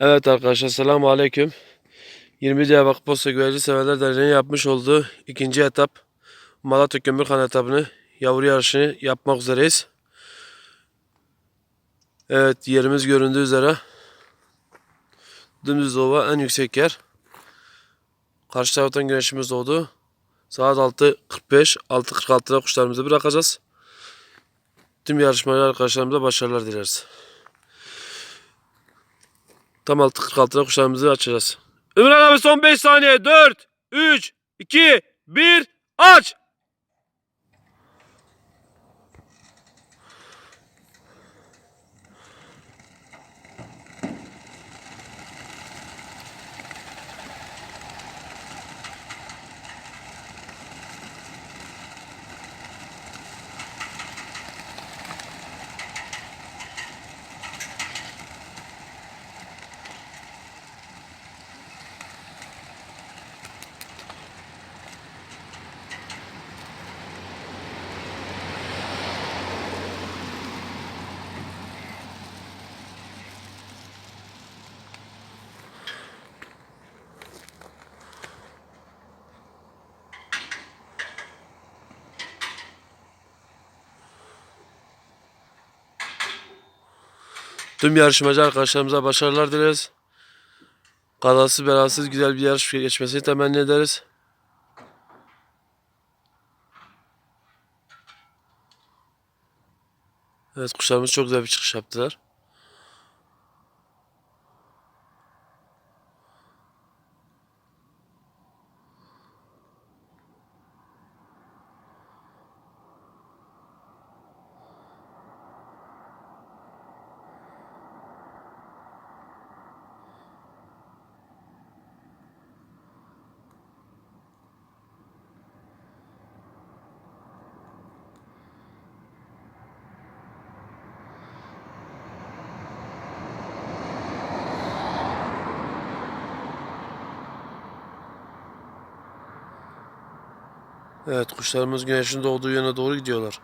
Evet arkadaşlar selamun aleyküm. 20 Diyarbakır Posta Güvercin Severler Derneği'nin yapmış olduğu ikinci etap Malatya Kömürhan etabını yavru yarışını yapmak üzereyiz. Evet yerimiz göründüğü üzere dümdüz ova en yüksek yer. Karşı taraftan güneşimiz doğdu. Saat 6.45 6.46'da kuşlarımızı bırakacağız. Tüm yarışmacı arkadaşlarımıza başarılar dileriz. Tam 6.46'da kuşlarımızı açacağız. Ümran abi son 5 saniye. 4, 3, 2, 1, aç! Tüm yarışmacı arkadaşlarımıza başarılar dileriz. Kazasız belasız güzel bir yarış geçmesini temenni ederiz. Evet kuşlarımız çok güzel bir çıkış yaptılar. Evet kuşlarımız güneşin doğduğu yöne doğru gidiyorlar.